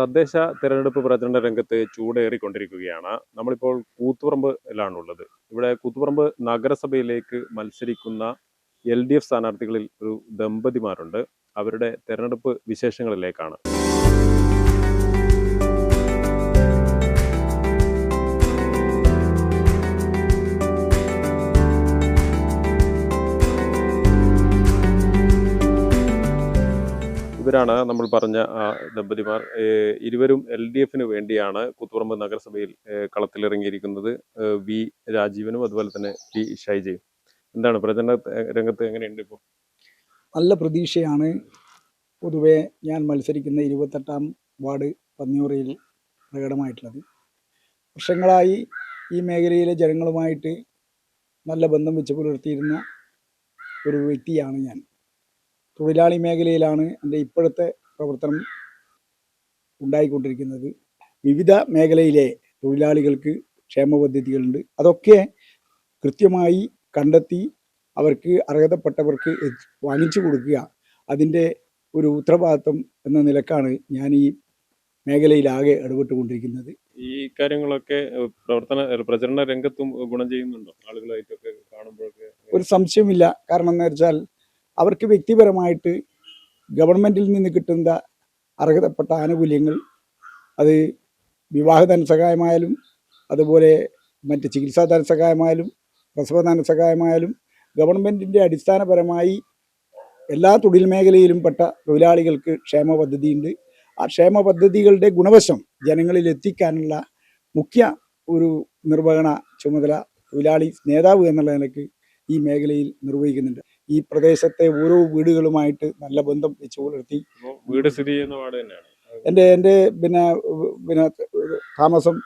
തദ്ദേശ തെരഞ്ഞെടുപ്പ് പ്രചരണ രംഗത്ത് ചൂടേറിക്കൊണ്ടിരിക്കുകയാണ്. നമ്മളിപ്പോൾ കൂത്തുപറമ്പിലാണുള്ളത് ഇവിടെ കൂത്തുപറമ്പ് നഗരസഭയിലേക്ക് മത്സരിക്കുന്ന എൽ ഡി എഫ് സ്ഥാനാർത്ഥികളിൽ ഒരു ദമ്പതിമാരുണ്ട്. അവരുടെ തെരഞ്ഞെടുപ്പ് വിശേഷങ്ങളിലേക്കാണ്. ഇവരാണ് നമ്മൾ പറഞ്ഞ ദമ്പതിമാർ. ഇരുവരും എൽ ഡി എഫിന് വേണ്ടിയാണ് കൂത്തുപറമ്പ് നഗരസഭയിൽ കളത്തിലിറങ്ങിയിരിക്കുന്നത്. വി രാജീവനും അതുപോലെ തന്നെ പി ഷൈജയും. എന്താണ് പ്രചരണ രംഗത്ത് എങ്ങനെയുണ്ട് ഇപ്പോൾ നല്ല പ്രതീക്ഷയാണ്. പൊതുവെ ഞാൻ മത്സരിക്കുന്ന ഇരുപത്തെട്ടാം വാർഡ് പന്നിയൂറിയിൽ പ്രകടമായിട്ടുള്ളത്. വർഷങ്ങളായി ഈ മേഖലയിലെ ജനങ്ങളുമായിട്ട് നല്ല ബന്ധം വെച്ച് പുലർത്തിയിരുന്ന ഒരു വ്യക്തിയാണ് ഞാൻ. തൊഴിലാളി മേഖലയിലാണ് എന്റെ ഇപ്പോഴത്തെ പ്രവർത്തനം ഉണ്ടായിക്കൊണ്ടിരിക്കുന്നത്. വിവിധ മേഖലയിലെ തൊഴിലാളികൾക്ക് ക്ഷേമ പദ്ധതികളുണ്ട്. അതൊക്കെ കൃത്യമായി കണ്ടെത്തി അവർക്ക് അർഹതപ്പെട്ടവർക്ക് വാങ്ങിച്ചു കൊടുക്കുക അതിന്റെ ഒരു ഉത്തരവാദിത്വം എന്ന നിലക്കാണ് ഞാൻ ഈ മേഖലയിലാകെ ഇടപെട്ടുകൊണ്ടിരിക്കുന്നത്. ഈ കാര്യങ്ങളൊക്കെ പ്രവർത്തന പ്രചരണ രംഗത്തും ഗുണം ചെയ്യുന്നുണ്ടോ? ആളുകളായിട്ടൊക്കെ കാണുമ്പോഴൊക്കെ ഒരു സംശയമില്ല കാരണം എന്ന് വെച്ചാൽ അവർക്ക് വ്യക്തിപരമായിട്ട് ഗവൺമെന്റിൽ നിന്ന് കിട്ടുന്ന അർഹതപ്പെട്ട ആനുകൂല്യങ്ങൾ അത് വിവാഹ ധനസഹായമായാലും അതുപോലെ മറ്റ് ചികിത്സാ ധനസഹായമായാലും പ്രസവ ധനസഹായമായാലും ഗവൺമെന്റിന്റെ അടിസ്ഥാനപരമായി എല്ലാ തൊഴിൽ മേഖലയിലും പെട്ട തൊഴിലാളികൾക്ക് ക്ഷേമ പദ്ധതിയുണ്ട്. ആ ക്ഷേമ പദ്ധതികളുടെ ഗുണവശം ജനങ്ങളിൽ എത്തിക്കാനുള്ള മുഖ്യ ഒരു നിർവഹണ ചുമതല തൊഴിലാളി നേതാവ് എന്നുള്ള നിലയ്ക്ക് ഈ മേഖലയിൽ നിർവഹിക്കുന്നുണ്ട്. ഈ പ്രദേശത്തെ ഓരോ വീടുകളുമായിട്ട് നല്ല ബന്ധം വെച്ച് പുലർത്തി. വീട് സ്ഥിതി ചെയ്യുന്ന വാർഡ് തന്നെയാണ്. എന്റെ എന്റെ പിന്നെ പിന്നെ താമസം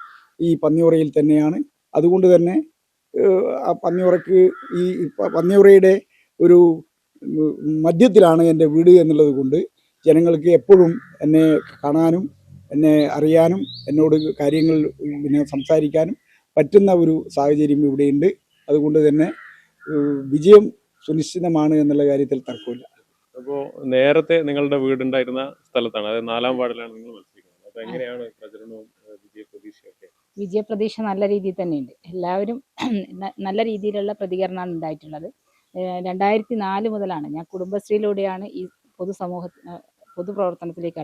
ഈ പന്നിയുറയിൽ തന്നെയാണ്. അതുകൊണ്ട് തന്നെ ആ പന്നിയുറക്ക് ഈ പന്നിയുറയുടെ ഒരു മധ്യത്തിലാണ് എന്റെ വീട് എന്നുള്ളത് കൊണ്ട് ജനങ്ങൾക്ക് എപ്പോഴും എന്നെ കാണാനും എന്നെ അറിയാനും എന്നോട് കാര്യങ്ങൾ പിന്നെ സംസാരിക്കാനും പറ്റുന്ന ഒരു സാഹചര്യം ഇവിടെയുണ്ട്. അതുകൊണ്ട് തന്നെ വിജയം സുനിശ്ചിതമാണ് എന്നുള്ള കാര്യത്തിൽ തർക്കമില്ല. അപ്പോൾ നേരത്തെ നിങ്ങളുടെ വീടുണ്ടായിരുന്ന സ്ഥലത്താണ്. അതായത് നാലാം വാർഡിലാണ് നിങ്ങൾ മത്സരിക്കുന്നത്. എങ്ങനെയാണ് പ്രചരണവും വിജയപ്രതീക്ഷയൊക്കെ? വിജയ വിജയപ്രതീക്ഷ നല്ല രീതിയിൽ തന്നെയുണ്ട്. എല്ലാവരും നല്ല രീതിയിലുള്ള പ്രതികരണമാണ് ഉണ്ടായിട്ടുള്ളത്. രണ്ടായിരത്തി നാല് മുതലാണ് ഞാൻ കുടുംബശ്രീയിലൂടെയാണ് ഈ പൊതുസമൂഹ പൊതുപ്രവർത്തനത്തിലേക്ക്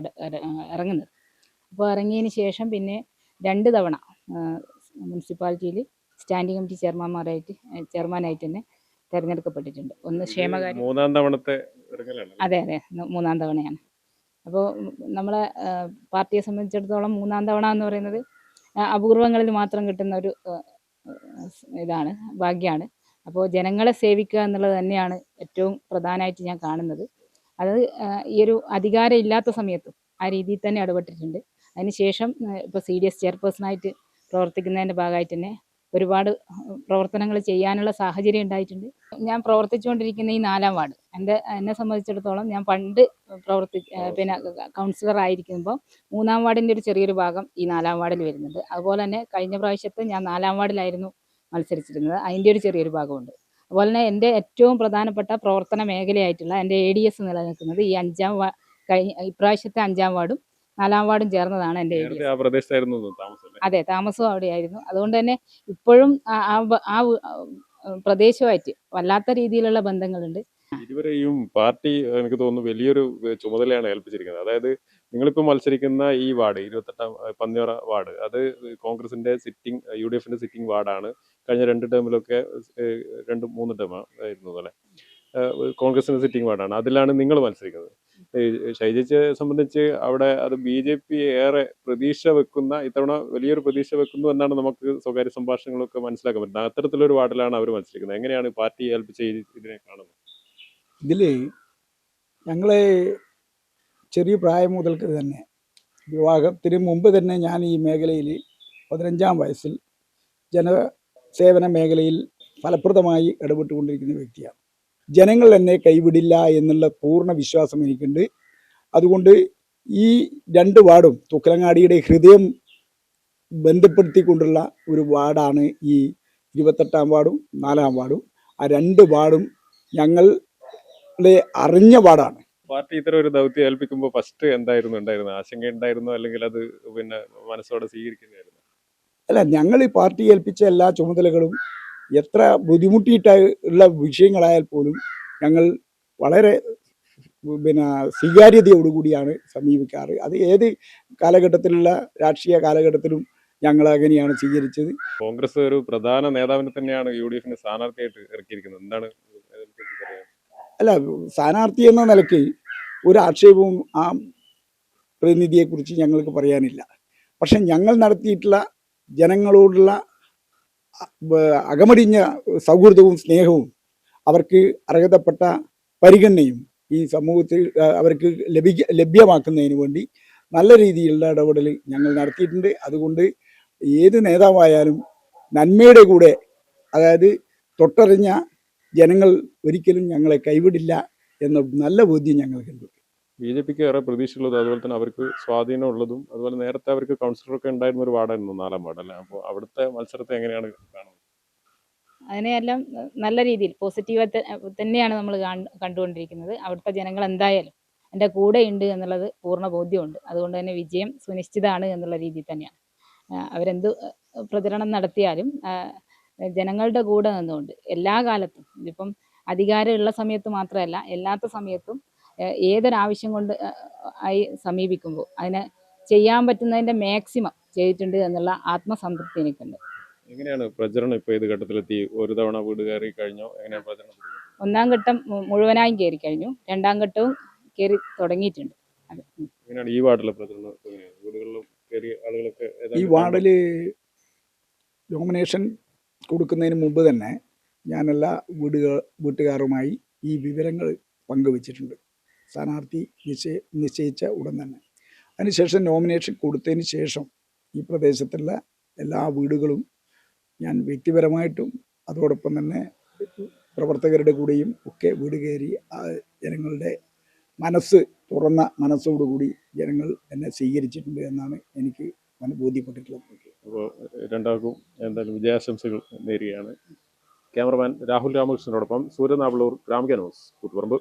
ഇറങ്ങുന്നത്. അപ്പോൾ ഇറങ്ങിയതിന് ശേഷം പിന്നെ രണ്ട് തവണ മുനിസിപ്പാലിറ്റിയിൽ സ്റ്റാൻഡിംഗ് കമ്മിറ്റി ചെയർമാൻമാരായിട്ട് ചെയർമാനായിട്ട് തന്നെ തിരഞ്ഞെടുക്കപ്പെട്ടിട്ടുണ്ട്. ഒന്ന് ക്ഷേമകാര്യ മൂന്നാം തവണത്തെ അതെ അതെ. മൂന്നാം തവണയാണ്. അപ്പോൾ നമ്മളെ പാർട്ടിയെ സംബന്ധിച്ചിടത്തോളം മൂന്നാം തവണ എന്ന് പറയുന്നത് അപൂർവങ്ങളിൽ മാത്രം കിട്ടുന്ന ഒരു ഇതാണ് ഭാഗ്യമാണ് അപ്പോൾ ജനങ്ങളെ സേവിക്കുക എന്നുള്ളത് തന്നെയാണ് ഏറ്റവും പ്രധാനമായിട്ട് ഞാൻ കാണുന്നത്. അത് ഈ ഒരു അധികാരം ഇല്ലാത്ത സമയത്തും ആ രീതിയിൽ തന്നെ ഇടപെട്ടിട്ടുണ്ട്. അതിനുശേഷം ഇപ്പോൾ സി ഡി എസ് ചെയർപേഴ്സണായിട്ട് പ്രവർത്തിക്കുന്നതിന്റെ ഭാഗമായിട്ട് തന്നെ ഒരുപാട് പ്രവർത്തനങ്ങൾ ചെയ്യാനുള്ള സാഹചര്യം ഉണ്ടായിട്ടുണ്ട്. ഞാൻ പ്രവർത്തിച്ചുകൊണ്ടിരിക്കുന്ന ഈ നാലാം വാർഡ് എന്റെ എന്നെ സംബന്ധിച്ചിടത്തോളം ഞാൻ പണ്ട് പ്രവർത്തി പിന്നെ കൗൺസിലർ ആയിരിക്കുമ്പോൾ മൂന്നാം വാർഡിന്റെ ഒരു ചെറിയൊരു ഭാഗം ഈ നാലാം വാർഡിൽ വരുന്നുണ്ട്. അതുപോലെ തന്നെ കഴിഞ്ഞ പ്രാവശ്യത്തെ ഞാൻ നാലാം വാർഡിലായിരുന്നു മത്സരിച്ചിരുന്നത്. അതിന്റെ ഒരു ചെറിയൊരു ഭാഗമുണ്ട്. അതുപോലെ തന്നെ എന്റെ ഏറ്റവും പ്രധാനപ്പെട്ട പ്രവർത്തന മേഖലയായിട്ടുള്ള എന്റെ എ ഡി എസ് നിലനിൽക്കുന്നത് ഈ അഞ്ചാം വാ കഴിഞ്ഞ ഇപ്രാവശ്യത്തെ അഞ്ചാം വാർഡും നാലാം വാർഡും ചേർന്നതാണ് എന്റെ ആ പ്രദേശത്തായിരുന്നു താമസം. അതെ താമസവും അവിടെയായിരുന്നു. അതുകൊണ്ട് തന്നെ ഇപ്പോഴും ആ- ആ പ്രദേശമായിട്ട് വല്ലാത്ത രീതിയിലുള്ള ബന്ധങ്ങളുണ്ട്. ഇരുവരെയും പാർട്ടി എനിക്ക് തോന്നുന്നു വലിയൊരു ചുമതലയാണ് ഏൽപ്പിച്ചിരിക്കുന്നത്. അതായത് നിങ്ങളിപ്പോൾ മത്സരിക്കുന്ന ഈ വാർഡ് ഇരുപത്തെട്ടാം പന്നിയോറ വാർഡ് അത് കോൺഗ്രസിന്റെ സിറ്റിംഗ് യു ഡി എഫിന്റെ സിറ്റിംഗ് വാർഡാണ്. കഴിഞ്ഞ രണ്ട് ടേമിലൊക്കെ രണ്ട് മൂന്ന് ടേം ആയിരുന്നു അല്ലേ കോൺഗ്രസിന്റെ സിറ്റിംഗ് വാർഡാണ്. അതിലാണ് നിങ്ങൾ മത്സരിക്കുന്നത്? ഷൈജയെ സംബന്ധിച്ച് അവിടെ അത് ബി ജെ പി ഏറെ പ്രതീക്ഷ വെക്കുന്ന ഇത്തവണ വലിയൊരു പ്രതീക്ഷ വെക്കുന്നു എന്നാണ് നമുക്ക് സ്വകാര്യ സംഭാഷണങ്ങളൊക്കെ മനസ്സിലാക്കാൻ പറ്റുന്നത്. അത്തരത്തിലൊരു വാർഡിലാണ് അവർ മത്സരിക്കുന്നത്. എങ്ങനെയാണ് പാർട്ടി ഏൽപ്പിച്ച ഇതിനെ കാണുന്നത്? ഇതിൽ ഞങ്ങളെ ചെറിയ പ്രായം മുതൽക്ക് തന്നെ വിവാഹത്തിന് മുമ്പ് തന്നെ ഞാൻ ഈ മേഖലയിൽ പതിനഞ്ചാം വയസ്സിൽ ജനസേവന മേഖലയിൽ ഫലപ്രദമായി ഇടപെട്ടുകൊണ്ടിരിക്കുന്ന വ്യക്തിയാണ്. ജനങ്ങൾ എന്നെ കൈവിടില്ല എന്നുള്ള പൂർണ വിശ്വാസം എനിക്കുണ്ട്. അതുകൊണ്ട് ഈ രണ്ട് വാർഡും തുക്കലങ്ങാടിയുടെ ഹൃദയം ബന്ധപ്പെടുത്തിക്കൊണ്ടുള്ള ഒരു വാർഡാണ് ഈ ഇരുപത്തെട്ടാം വാർഡും നാലാം വാർഡും. ആ രണ്ട് വാർഡും ഞങ്ങൾ അറിഞ്ഞ വാർഡാണ്. പാർട്ടി ഇത്തരം ഒരു ദൗത്യം ഏൽപ്പിക്കുമ്പോൾ ഫസ്റ്റ് എന്തായിരുന്നു? ഉണ്ടായിരുന്നത് ആശങ്ക ഉണ്ടായിരുന്നോ? അല്ലെങ്കിൽ അത് പിന്നെ മനസ്സോടെ സ്വീകരിക്കുന്നതായിരുന്നു? അല്ല ഞങ്ങൾ ഈ പാർട്ടി ഏൽപ്പിച്ച എല്ലാ ചുമതലകളും എത്ര ബുദ്ധിമുട്ടിയിട്ടുള്ള വിഷയങ്ങളായാൽ പോലും ഞങ്ങൾ വളരെ പിന്നെ സ്വീകാര്യതയോടുകൂടിയാണ് സമീപിക്കാറ്. അത് ഏത് കാലഘട്ടത്തിലുള്ള രാഷ്ട്രീയ കാലഘട്ടത്തിലും ഞങ്ങൾ അങ്ങനെയാണ് സ്വീകരിച്ചത്. കോൺഗ്രസ് ഒരു പ്രധാന നേതാവിനെ തന്നെയാണ് യു ഡി എഫിന് സ്ഥാനാർത്ഥിയായിട്ട് ഇറക്കിയിരിക്കുന്നത്. എന്താണ് അല്ല സ്ഥാനാർത്ഥി എന്ന നിലയ്ക്ക് ഒരു ആക്ഷേപവും ആ പ്രതിനിധിയെക്കുറിച്ച് ഞങ്ങൾക്ക് പറയാനില്ല. പക്ഷെ ഞങ്ങൾ നടത്തിയിട്ടുള്ള ജനങ്ങളോടുള്ള അകമടിഞ്ഞ സൗഹൃദവും സ്നേഹവും അവർക്ക് അർഹതപ്പെട്ട പരിഗണനയും ഈ സമൂഹത്തിൽ അവർക്ക് ലഭിക്ക ലഭ്യമാക്കുന്നതിന് വേണ്ടി നല്ല രീതിയിലുള്ള ഇടപെടൽ ഞങ്ങൾ നടത്തിയിട്ടുണ്ട്. അതുകൊണ്ട് ഏത് നേതാവായാലും നന്മയുടെ കൂടെ അതായത് തൊട്ടറിഞ്ഞ ജനങ്ങൾ ഒരിക്കലും ഞങ്ങളെ കൈവിടില്ല എന്ന നല്ല ബോധ്യം ഞങ്ങൾക്കുണ്ട് ബി ജെ പിക്ക് ഏറെ പ്രതീക്ഷയുള്ളതും അതുപോലെ തന്നെ അവർക്ക് സ്വാധീനമുള്ളതും അതുപോലെ നേരത്തെ അവർക്ക് കൗൺസിലറൊക്കെ ഉണ്ടായിരുന്ന ഒരു വാർഡായിരുന്നു നാലാം വാർഡ് അല്ലേ? അപ്പോൾ അവിടുത്തെ മത്സരത്തെ എങ്ങനെയാണ് കാണുന്നത്? അതിനെയെല്ലാം നല്ല രീതിയിൽ പോസിറ്റീവ് തന്നെയാണ് നമ്മൾ കണ്ടുകൊണ്ടിരിക്കുന്നത്. അവിടുത്തെ ജനങ്ങൾ എന്തായാലും എന്റെ കൂടെ ഉണ്ട് എന്നുള്ളത് പൂർണ ബോധ്യമുണ്ട്. അതുകൊണ്ട് തന്നെ വിജയം സുനിശ്ചിതമാണ് എന്നുള്ള രീതിയിൽ തന്നെയാണ്. അവരെന്ത് പ്രചരണം നടത്തിയാലും ജനങ്ങളുടെ കൂടെ നിന്നുകൊണ്ട് എല്ലാ കാലത്തും ഇതിപ്പം അധികാരമുള്ള സമയത്ത് മാത്രമല്ല എല്ലാത്ത സമയത്തും ഏതൊരാവശ്യം കൊണ്ട് ആയി സമീപിക്കുമ്പോൾ അതിനെ ചെയ്യാൻ പറ്റുന്നതിന്റെ മാക്സിമം ചെയ്തിട്ടുണ്ട് എന്നുള്ള ആത്മസംതൃപ്തി എനിക്കുണ്ട്. എങ്ങനെയാണ് പ്രചരണം ഇപ്പോൾ ഏത് ഘട്ടത്തിലെത്തി? ഒരു തവണ വീട് കയറി കഴിഞ്ഞോ? എങ്ങനെയാണ് പ്രചരണം? ഒന്നാം ഘട്ടം മുഴുവനായും കയറി കഴിഞ്ഞു. രണ്ടാം ഘട്ടവും കയറി തുടങ്ങിയിട്ടുണ്ട്. എങ്ങനെയാണ് ഈ വാർഡിലെ പ്രചരണം? വീടുകളിലും ആളുകളൊക്കെ ഈ വാർഡിൽ നോമിനേഷൻ കൊടുക്കുന്നതിന് മുമ്പ് തന്നെ ഞാനെല്ലാ വീടുകൾ വീട്ടുകാരുമായി ഈ വിവരങ്ങൾ പങ്കുവച്ചിട്ടുണ്ട്. സ്ഥാനാർത്ഥി നിശ്ചയ നിശ്ചയിച്ച ഉടൻ തന്നെ. അതിനുശേഷം നോമിനേഷൻ കൊടുത്തതിന് ശേഷം ഈ പ്രദേശത്തുള്ള എല്ലാ വീടുകളും ഞാൻ വ്യക്തിപരമായിട്ടും അതോടൊപ്പം തന്നെ പ്രവർത്തകരുടെ കൂടെയും ഒക്കെ വീട് കയറി ജനങ്ങളുടെ മനസ്സ് തുറന്ന മനസ്സോടുകൂടി ജനങ്ങൾ എന്നെ സ്വീകരിച്ചിട്ടുണ്ട് എന്നാണ് എനിക്ക് ബോധ്യപ്പെട്ടിട്ടുള്ളത് അപ്പോൾ രണ്ടാൾക്കും എന്തായാലും വിജയാശംസകൾ നേരുകയാണ്. ക്യാമറമാൻ രാഹുൽ രാമകൃഷ്ണനോടൊപ്പം സൂര്യനാവളൂർ ഗ്രാമിക ന്യൂസ് കൂത്തുപറമ്പ്.